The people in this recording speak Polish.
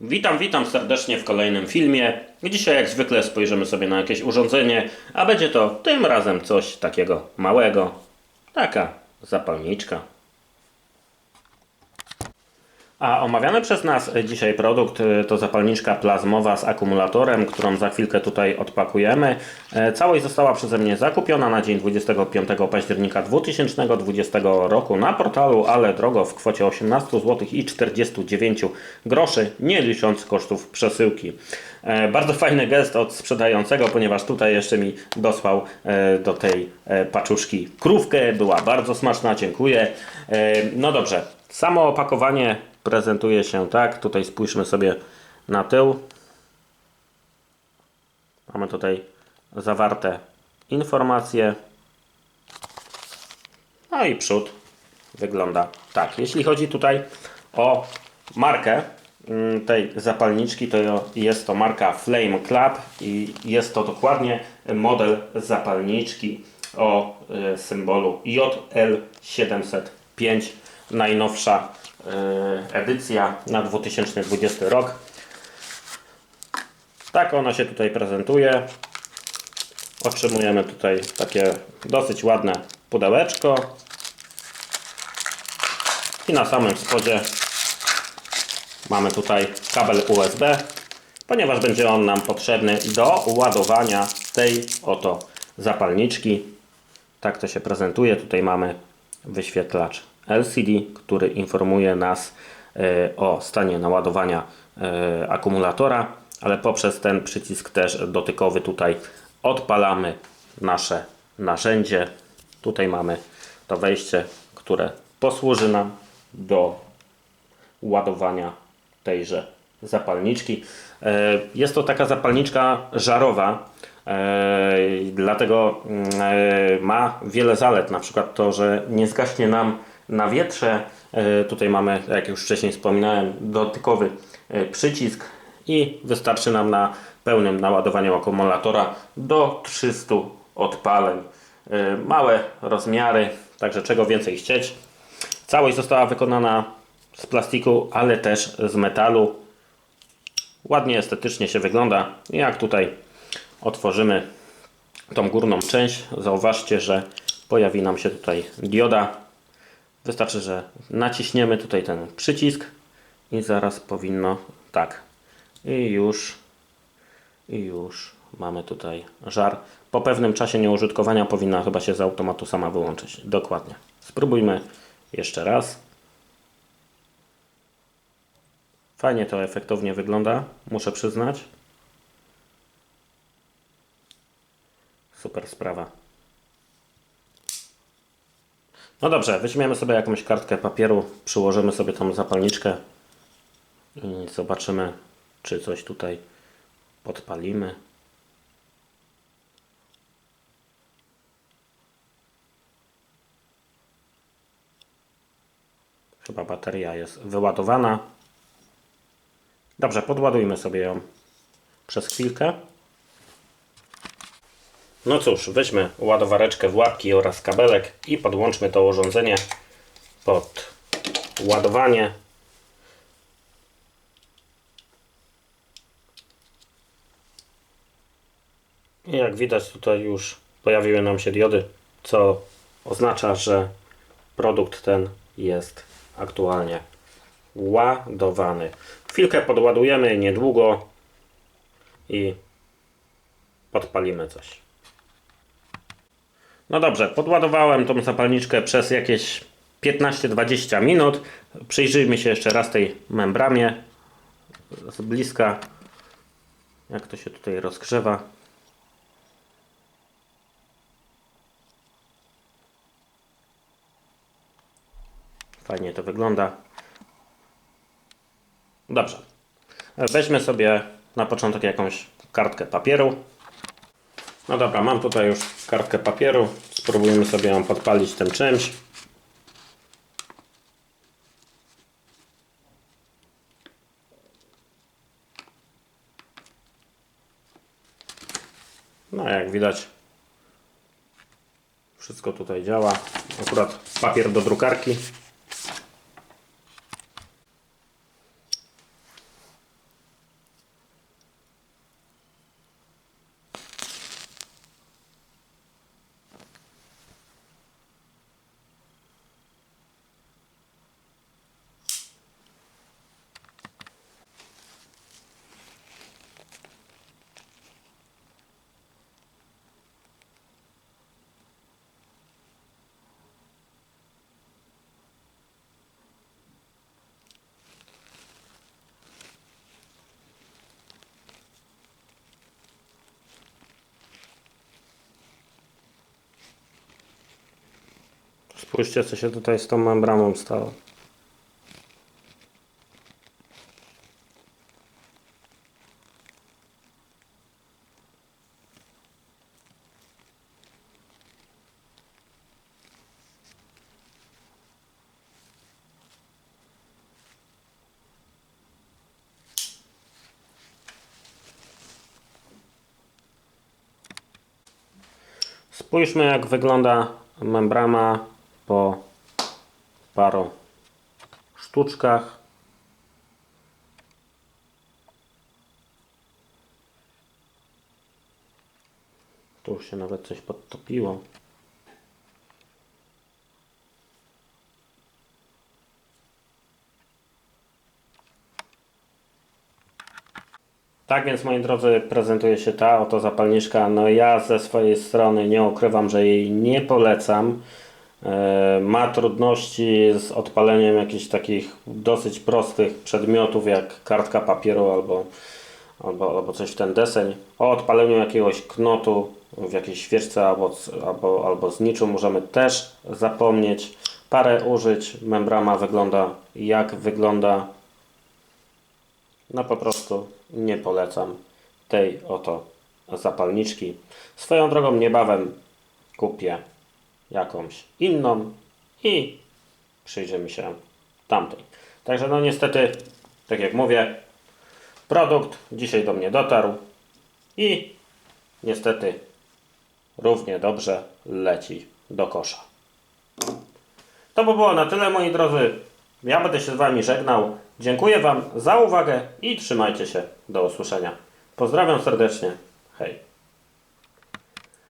Witam, witam serdecznie w kolejnym filmie. Dzisiaj jak zwykle spojrzymy sobie na jakieś urządzenie, a będzie to tym razem coś takiego małego. Taka zapalniczka. A omawiany przez nas dzisiaj produkt y, to zapalniczka plazmowa z akumulatorem, którą za chwilkę tutaj odpakujemy. E, Całość została przeze mnie zakupiona na dzień 25 października 2020 roku na portalu Ale Drogo w kwocie 18 zł i 49 groszy, nie licząc kosztów przesyłki. E, Bardzo fajny gest od sprzedającego, ponieważ tutaj jeszcze mi dosłał e, do tej paczuszki krówkę. Była bardzo smaczna, dziękuję. No dobrze, samo opakowanie prezentuje się tak. Tutaj spójrzmy sobie na tył. Mamy tutaj zawarte informacje. No i przód wygląda tak. Jeśli chodzi tutaj o markę mm, tej zapalniczki, to jest to marka Flame Club i jest to dokładnie model zapalniczki o y, symbolu JL705, najnowsza edycja na 2020 rok. Tak ona się tutaj prezentuje. Otrzymujemy tutaj takie dosyć ładne pudełeczko. I na samym spodzie mamy tutaj kabel USB, ponieważ będzie on nam potrzebny do ładowania tej oto zapalniczki. Tak to się prezentuje. Tutaj mamy wyświetlacz LCD, który informuje nas e, o stanie naładowania e, akumulatora, ale poprzez ten przycisk też dotykowy tutaj odpalamy nasze narzędzie. Tutaj mamy to wejście, które posłuży nam do ładowania tejże zapalniczki. E, Jest to taka zapalniczka żarowa, dlatego mm, ma wiele zalet, na przykład to, że nie zgaśnie nam na wietrze. E, Tutaj mamy, jak już wcześniej wspominałem, dotykowy e, przycisk i wystarczy nam na pełnym naładowaniu akumulatora do 300 odpaleń. E, Małe rozmiary, także czego więcej chcieć. Całość została wykonana z plastiku, ale też z metalu. Ładnie, estetycznie się wygląda. Jak tutaj otworzymy tą górną część, zauważcie, że pojawi nam się tutaj dioda. Wystarczy, że naciśniemy tutaj ten przycisk i zaraz powinno tak. I już, i już mamy tutaj żar. Po pewnym czasie nieużytkowania powinna chyba się z automatu sama wyłączyć. Dokładnie. Spróbujmy jeszcze raz. Fajnie to efektownie wygląda, muszę przyznać. Super sprawa. No dobrze, weźmiemy sobie jakąś kartkę papieru, przyłożymy sobie tą zapalniczkę i zobaczymy, czy coś tutaj podpalimy. Chyba bateria jest wyładowana. Dobrze, podładujmy sobie ją przez chwilkę. No cóż, weźmy ładowareczkę w łapki oraz kabelek i podłączmy to urządzenie pod ładowanie. I jak widać tutaj już pojawiły nam się diody, co oznacza, że produkt ten jest aktualnie ładowany. Chwilkę podładujemy niedługo i podpalimy coś. No dobrze, podładowałem tą zapalniczkę przez jakieś 15-20 minut. Przyjrzyjmy się jeszcze raz tej membramie z bliska, jak to się tutaj rozgrzewa. Fajnie to wygląda. Dobrze. Weźmy sobie na początek jakąś kartkę papieru. No dobra, mam tutaj już kartkę papieru. Spróbujemy sobie ją podpalić tym czymś. No jak widać wszystko tutaj działa. Akurat papier do drukarki. Spójrzcie, co się tutaj z tą membraną stało. Spójrzmy jak wygląda membrana po paru sztuczkach. Tu się nawet coś podtopiło. Tak więc moi drodzy, prezentuje się ta oto zapalniczka. No ja ze swojej strony nie ukrywam, że jej nie polecam. E, Ma trudności z odpaleniem jakichś takich dosyć prostych przedmiotów jak kartka papieru albo, albo, albo coś w ten deseń. O odpaleniu jakiegoś knotu w jakiejś świeczce albo, albo, albo z niczym możemy też zapomnieć. Parę użyć, membrana wygląda jak wygląda. No po prostu nie polecam tej oto zapalniczki. Swoją drogą niebawem kupię jakąś inną i przyjrzymy się tamtej. Także no niestety, tak jak mówię, produkt dzisiaj do mnie dotarł i niestety równie dobrze leci do kosza. To by było na tyle, moi drodzy. Ja będę się z Wami żegnał. Dziękuję Wam za uwagę i trzymajcie się. Do usłyszenia. Pozdrawiam serdecznie. Hej.